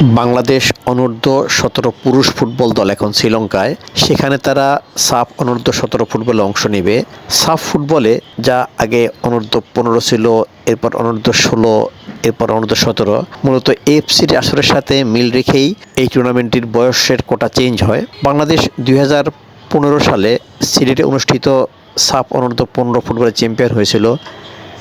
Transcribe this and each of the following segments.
বাংলাদেশ অনূর্ধ্ব সতেরো পুরুষ ফুটবল দল এখন শ্রীলঙ্কায়। সেখানে তারা সাফ অনূর্ধ্ব সতেরো ফুটবলে অংশ নেবে। সাফ ফুটবলে যা আগে অনূর্ধ্ব পনেরো ছিল, এরপর অনূর্ধ্ব ষোলো, এরপর অনূর্ধ্ব সতেরো। মূলত এফসির আসরের সাথে মিল রেখেই এই টুর্নামেন্টটির বয়সের কোটা চেঞ্জ হয়। বাংলাদেশ দুই হাজার পনেরো সালে সিলেটে অনুষ্ঠিত সাফ অনূর্ধ্ব পনেরো ফুটবলের চ্যাম্পিয়ন হয়েছিল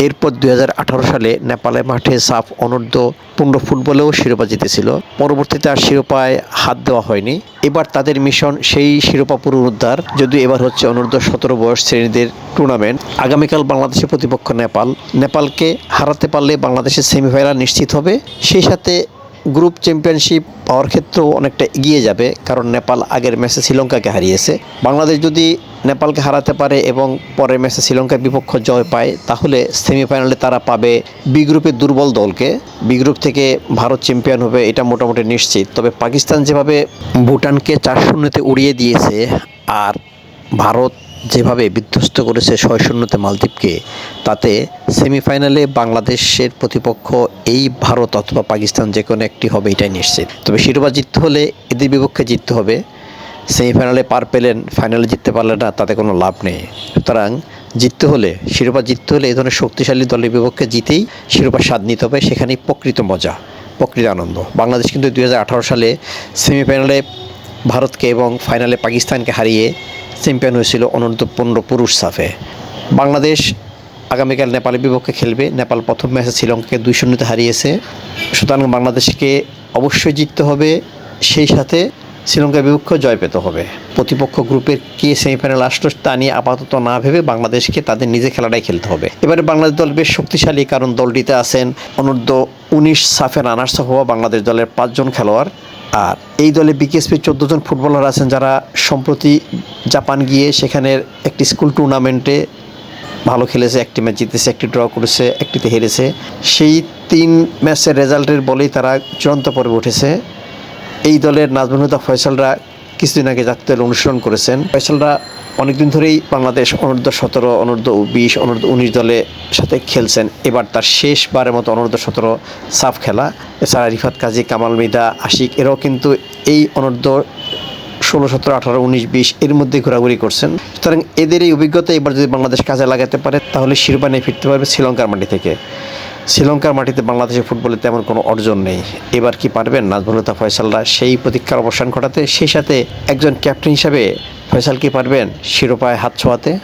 এরপর দুই হাজার আঠারো সালে নেপালের মাঠে সাফ অনূর্ধ্ব পনেরো ফুটবলেও শিরোপা জিতেছিল। পরবর্তীতে আর শিরোপায় হাত দেওয়া হয়নি। এবার তাদের মিশন সেই শিরোপা পুনরুদ্ধার। যদিও এবার হচ্ছে অনূর্ধ্ব সতেরো বয়স শ্রেণীদের টুর্নামেন্ট আগামীকাল বাংলাদেশের প্রতিপক্ষ নেপাল। নেপালকে হারাতে পারলে বাংলাদেশের সেমিফাইনাল নিশ্চিত হবে। সেই সাথে গ্রুপ চ্যাম্পিয়নশিপ পাওয়ার ক্ষেত্রেও অনেকটা এগিয়ে যাবে, কারণ নেপাল আগের ম্যাচে শ্রীলঙ্কাকে হারিয়েছে। বাংলাদেশ যদি নেপালকে হারাতে পারে এবং পরের ম্যাচে শ্রীলঙ্কার বিপক্ষ জয় পায়, তাহলে সেমিফাইনালে তারা পাবে বি গ্রুপের দুর্বল দলকে। বি গ্রুপ থেকে ভারত চ্যাম্পিয়ন হবে এটা মোটামুটি নিশ্চিত। তবে পাকিস্তান যেভাবে ভুটানকে চার শূন্যতে উড়িয়ে দিয়েছে আর ভারত যেভাবে বিধ্বস্ত করেছে ছয় শূন্যতে মালদ্বীপকে, তাতে সেমিফাইনালে বাংলাদেশের প্রতিপক্ষ এই ভারত অথবা পাকিস্তান যে কোনো একটি হবে, এটাই নিশ্চিত। তবে শিরোপা জিততে হলে এদের বিপক্ষে জিততে হবে। সেমিফাইনালে পার পেলেন, ফাইনালে জিততে পারলে না, তাতে কোনো লাভ নেই। সুতরাং জিততে হলে, শিরোপা জিততে হলে এই ধরনের শক্তিশালী দলের বিপক্ষে জিতেই শিরোপা স্বাদ নিতে হবে, সেখানেই প্রকৃত মজা, প্রকৃত আনন্দ। বাংলাদেশ কিন্তু দু হাজার আঠারো সালে সেমিফাইনালে ভারতকে এবং ফাইনালে পাকিস্তানকে হারিয়ে চ্যাম্পিয়ন হয়েছিল অনন্ত পনেরো পুরুষ সাফে। বাংলাদেশ আগামীকাল নেপালের বিপক্ষে খেলবে। নেপাল প্রথম ম্যাচে শ্রীলঙ্কাকে দুই শূন্যতে হারিয়েছে। সুতরাং বাংলাদেশকে অবশ্যই জিততে হবে, সেই সাথে শ্রীলঙ্কার বিপক্ষে জয় পেতে হবে। প্রতিপক্ষ গ্রুপের কে সেমিফাইনাল আসলো তা নিয়ে আপাতত না ভেবে বাংলাদেশকে তাদের নিজে খেলাটাই খেলতে হবে। এবারে বাংলাদেশ দল বেশ শক্তিশালী কারণ দলটিতে আছেন অনূর্ধ্ব উনিশ সাফের রানার্স হওয়া বাংলাদেশ দলের পাঁচজন খেলোয়াড়। আর এই দলে বিকেএসপির চোদ্দ জন ফুটবলার আছেন যারা সম্প্রতি জাপান গিয়ে সেখানের একটি স্কুল টুর্নামেন্টে ভালো খেলেছে, একটি ম্যাচ জিতেছে, একটি ড্র করেছে, একটিতে হেরেছে। সেই তিন ম্যাচের রেজাল্টের বলেই তারা চূড়ান্ত পর্বে উঠেছে। এই দলের নাজমুল হুদা ফয়সালরা কিছুদিন আগে জাতীয় দল অনুসরণ করেছেন। ফয়সালরা অনেকদিন ধরেই বাংলাদেশ অনূর্ধ্ব সতেরো, অনূর্ধ্ব বিশ, অনূর্ধ্ব উনিশ দলের সাথে খেলছেন। এবার তার শেষবারের মতো অনূর্ধ্ব সতেরো সাফ খেলা। এছাড়া রিফাত কাজী, কামাল মিদা, আশিক, এরাও কিন্তু এই অনূর্ধ্ব ষোলো, সতেরো, আঠারো, উনিশ, বিশ এর মধ্যে ঘোরাঘুরি করছেন। সুতরাং এদের এই অভিজ্ঞতা এবার যদি বাংলাদেশ কাজে লাগাতে পারে, তাহলে শিরোপা নিয়ে ফিরতে পারবে শ্রীলঙ্কার মাটি থেকে। শ্রীলঙ্কার মাটিতে বাংলাদেশের ফুটবলে তেমন কোনো অর্জন নেই। এবার কি পারবেন নাজমুলতা ফয়সালরা? সেই প্রতীক্ষার অবসান ঘটাতে সেই সাথে একজন ক্যাপ্টেন হিসাবে ফয়সাল কি পারবেন? শিরোপায় হাত ছোঁয়াতে।